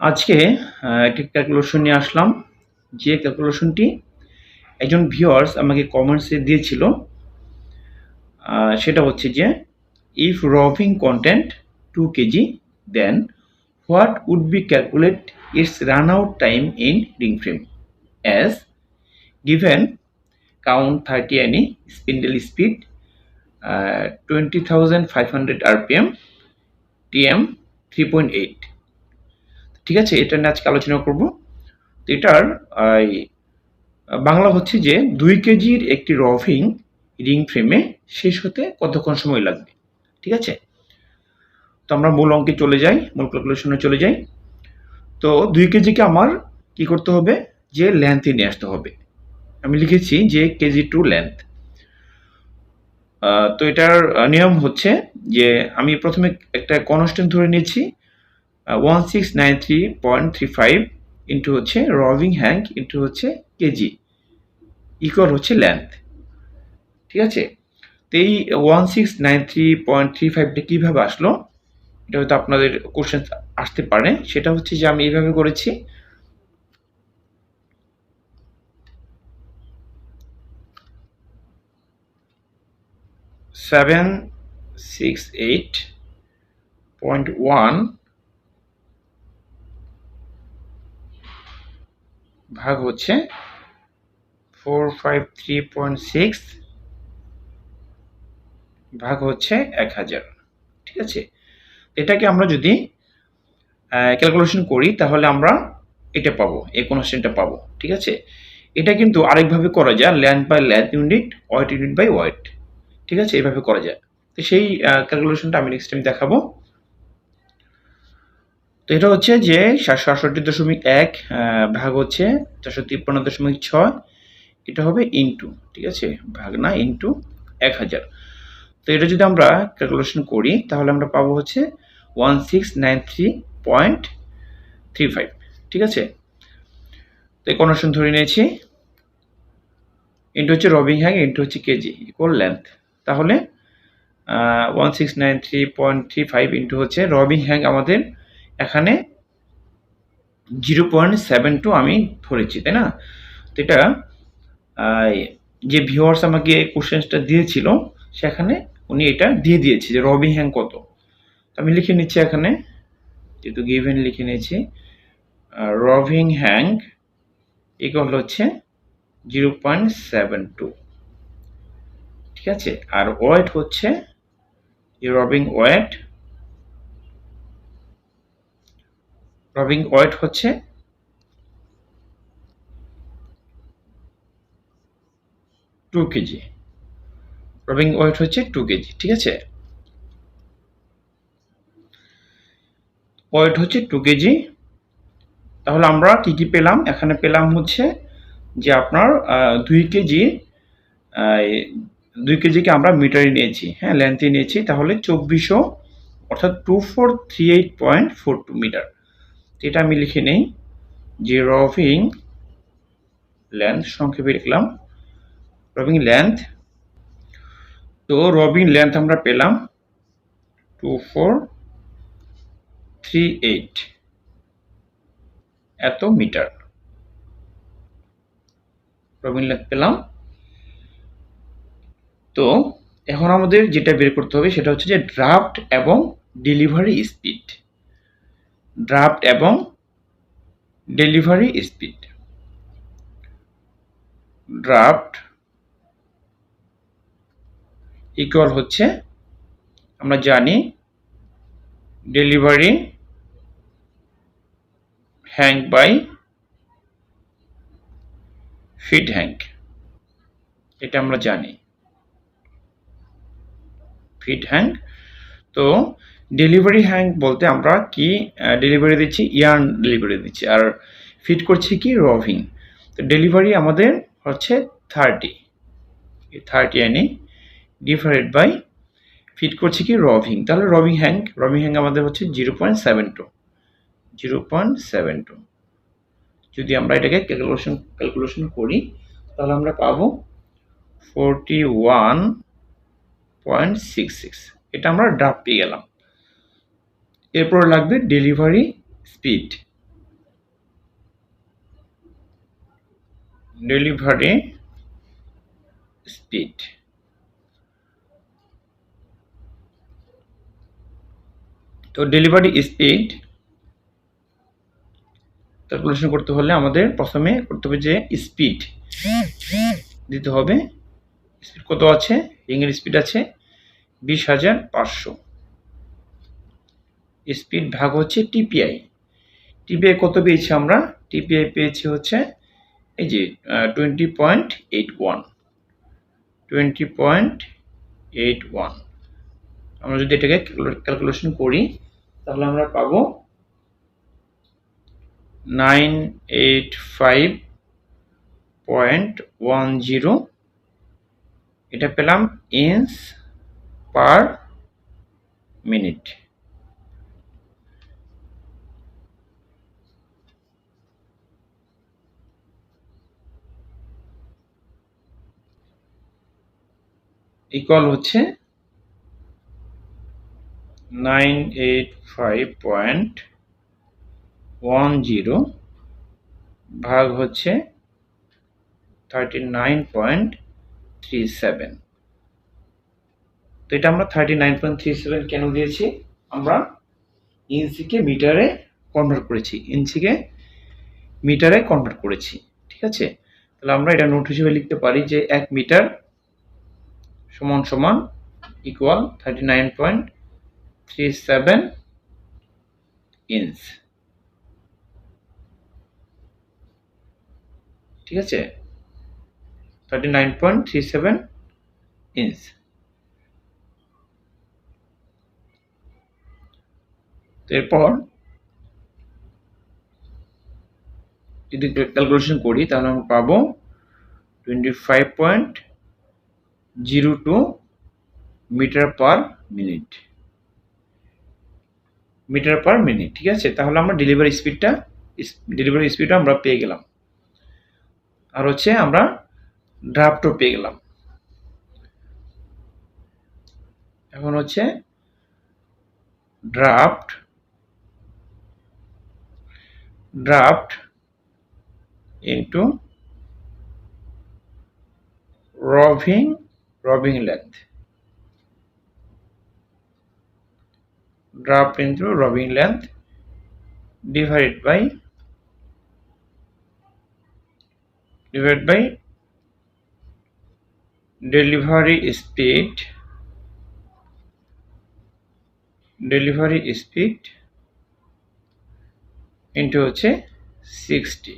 আজকে একটি ক্যালকুলেশন নিয়ে আসলাম। যে ক্যালকুলেশনটি একজন ভিউয়ার্স আমাকে কমেন্টসে দিয়েছিল সেটা হচ্ছে যে if roving content to K G then what would be calculate its run out time in ring frame as given count thirty any given count 30 any spindle speed uh, 20500 rpm tm 3.8 ঠিক আছে? এটা নিয়ে আজকে আলোচনা করব। তো এটার বাংলা হচ্ছে যে দুই কেজির একটি রফিং রিং ফ্রেমে শেষ হতে কতক্ষণ সময় লাগবে? ঠিক আছে? তো আমরা মূল অঙ্কে চলে যাই, মূল ক্যালকুলেশনে চলে যাই। তো দুই কেজিকে আমার কি করতে হবে? যে লেন্থে নিয়ে আসতে হবে। আমি লিখেছি যে কেজি টু লেন্থ তো এটার নিয়ম হচ্ছে যে আমি প্রথমে একটা কনস্ট্যান্ট ধরে নিয়েছি one six nine three point three five into হচ্ছে রভিং হ্যাঙ্ক ইন্টু হচ্ছে কেজি ইকুয়াল হচ্ছে লেন্থ ঠিক আছে? তো এই one six nine three point three ফাইভটা কীভাবে আসলো? এটা হয়তো আপনাদের কোশ্চেন আসতে পারে। সেটা হচ্ছে যে আমি এইভাবে করেছি। Seven six eight point one ভাগ হচ্ছে four five three point six ভাগ হচ্ছে এক হাজার। ঠিক আছে? এটাকে আমরা যদি ক্যালকুলেশন করি, তাহলে আমরা এটা পাবো, এই কনস্ট্যান্টটা পাবো। ঠিক আছে? এটা কিন্তু আরেকভাবে করা যায় land by land unit weight unit by weight ঠিক আছে? এইভাবে করা যায়। তো সেই ক্যালকুলেশনটা আমি নেক্সট টাইম দেখাবো। তো এটা হচ্ছে যে সাতশো আটষট্টি দশমিক এক ভাগ হচ্ছে চারশো তিপ্পান্ন দশমিক ছয়, এটা হবে ইন্টু ঠিক আছে? ভাগ না ইনটু এক হাজার। তো এটা যদি আমরা ক্যালকুলেশন করি, তাহলে আমরা পাবো হচ্ছে one six nine three point three five ঠিক আছে? তো এই কনভার্সন ধরে নিয়েছি। ইন্টু হচ্ছে রবিং হ্যাং ইন্টু হচ্ছে কেজি ইকুয়াল লেন্থ তাহলে one six nine three point three five into হচ্ছে রবিং হ্যাং আমাদের এখানে জিরো পয়েন্ট সেভেন টু আমি ধরেছি, তাই না? তো এটা যে ভিউয়ার্স আমাকে কোশ্চেন্সটা দিয়েছিল, সেখানে উনি এটা দিয়ে দিয়েছে যে রবিং হ্যাং কত? আমি লিখে নিচ্ছি এখানে, যেহেতু গিভেন লিখে নিয়েছি রবিং হ্যাং ইকুয়াল হচ্ছে জিরো পয়েন্ট সেভেন টু ঠিক আছে? আর ওয়েট হচ্ছে রবিং ওয়েট রবিং ওয়েট হচ্ছে টু কেজি। রবিং ওয়েট হচ্ছে টু কেজি, ঠিক আছে? ওয়েট হচ্ছে টু কেজি। তাহলে আমরা কি কি পেলাম? এখানে পেলাম হচ্ছে যে আপনার দুই কেজি দুই কেজিকে আমরা মিটারে নিয়েছি হ্যাঁ লেন্থে নিয়েছি। তাহলে চব্বিশশো, অর্থাৎ two four three eight point four two metre এটা আমি লিখে নেই, যে রভিং লেন্থ সংক্ষেপে লিখলাম। রবিং লেন্থ তো রবিং লেন্থ আমরা পেলাম টু ফোর থ্রি এইট এত মিটার। রবিং লেন্থ পেলাম। তো এখন আমাদের যেটা বের করতে হবে সেটা হচ্ছে যে ড্রাফট এবং ডেলিভারি স্পিড ড্রাফট এবং ডেলিভারি স্পিড ড্রাফট ইকুয়াল হচ্ছে, আমরা জানি delivery hank by feed hank এটা আমরা জানি। ফিট হ্যাঙ্ক তো ডেলিভারি হ্যাঙ্ক বলতে আমরা কি ডেলিভারি দিচ্ছি ইয়ার্ন ডেলিভারি দিচ্ছি। আর ফিট করছি কি রভিং তো ডেলিভারি আমাদের হচ্ছে thirty thirty any divided by feed করছি কি রভিং তাহলে রভিং হ্যাঙ্ক রভিং হ্যাং আমাদের হচ্ছে zero point seven two zero point seven two যদি আমরা এটাকে ক্যালকুলেশন ক্যালকুলেশন করি, তাহলে আমরা পাবো forty one point six six এটা আমরা ড্রাফট পেয়ে গেলাম। এরপর লাগবে ডেলিভারি স্পিড ডেলিভারি স্পিড তো ডেলিভারি স্পিড ক্যালকুলেশন করতে হলে আমাদের প্রথমে করতে হবে যে স্পিড দিতে হবে স্পিড কত আছে? রিংয়ের স্পিড আছে, বিশ হাজার পাঁচশো। স্পিড ভাগ হচ্ছে টিপিআই। টিপিআই কত পেয়েছি আমরা? টিপিআই পেয়েছি হচ্ছে এই যে twenty point eight one twenty point eight one আমরা যদি এটাকে ক্যালকুলেশন করি, তাহলে আমরা পাবো nine eight five point one zero এটা পেলাম ইঞ্চ পার মিনিট ইকুয়াল হচ্ছে nine eight five point one zero ভাগ হচ্ছে thirty nine point three seven তো এটা আমরা thirty nine point three seven কেন দিয়েছি? আমরা ইঞ্চিকে মিটারে কনভার্ট করেছি, ইঞ্চিকে মিটারে কনভার্ট করেছি, ঠিক আছে? তাহলে আমরা এটা নোট হিসেবে লিখতে পারি যে এক মিটার সমান সমান equal thirty nine point three seven inch ঠিক আছে? Thirty nine point three seven inch এরপর যদি ক্যালকুলেশন করি, তাহলে আমরা পাবো twenty five point zero two metre per minute. Metre per minute, ঠিক আছে? তাহলে আমরা ডেলিভারি স্পিডটা ডেলিভারি স্পিডটা আমরা পেয়ে গেলাম। আর হচ্ছে আমরা ড্রাফটও পেয়ে গেলাম। এখন হচ্ছে draft draft into roving roving length draft into rubbing length divided by divided by delivery speed delivery speed into হচ্ছে সিক্সটি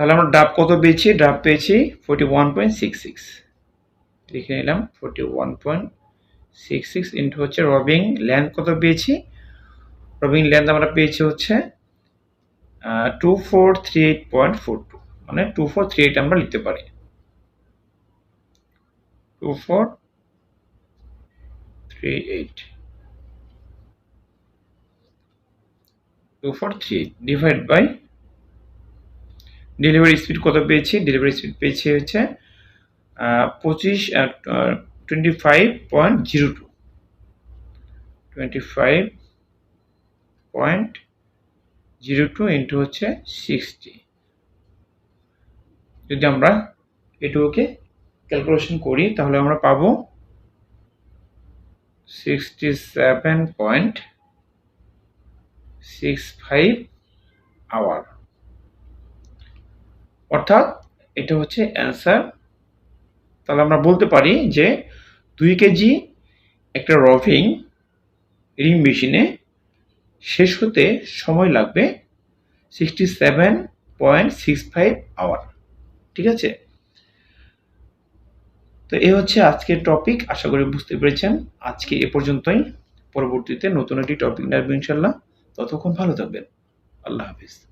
তাহলে আমরা ডাব কত পেয়েছি? ডাব পেয়েছি forty one point six six লিখে নিলাম forty one point six six into হচ্ছে রবিং লেন্থ কত পেয়েছি? রবিং লেন্থ আমরা পেয়েছি হচ্ছে two four three eight point four two মানে টু ফোর থ্রি এইট আমরা লিখতে পারি। Two four three eight two four three eight divide by delivery speed কত পেয়েছি? ডেলিভারি স্পিড পেয়েছি হচ্ছে পঁচিশ twenty five point zero two twenty five point zero two into হচ্ছে সিক্সটি যদি আমরা এটুকুকে ক্যালকুলেশন করি, তাহলে আমরা পাবো sixty seven point six five hour অর্থাৎ এটা হচ্ছে অ্যান্সার তাহলে আমরা বলতে পারি যে দুই কেজি একটা রফিং রিং মেশিনে শেষ হতে সময় লাগবে sixty seven point six five hour ঠিক আছে? তো এ হচ্ছে আজকের টপিক আশা করি বুঝতে পেরেছেন। আজকে এ পর্যন্তই। পরবর্তীতে নতুন একটি টপিক নেবেন ইনশাল্লাহ ততক্ষণ ভালো থাকবেন। আল্লাহ হাফিজ।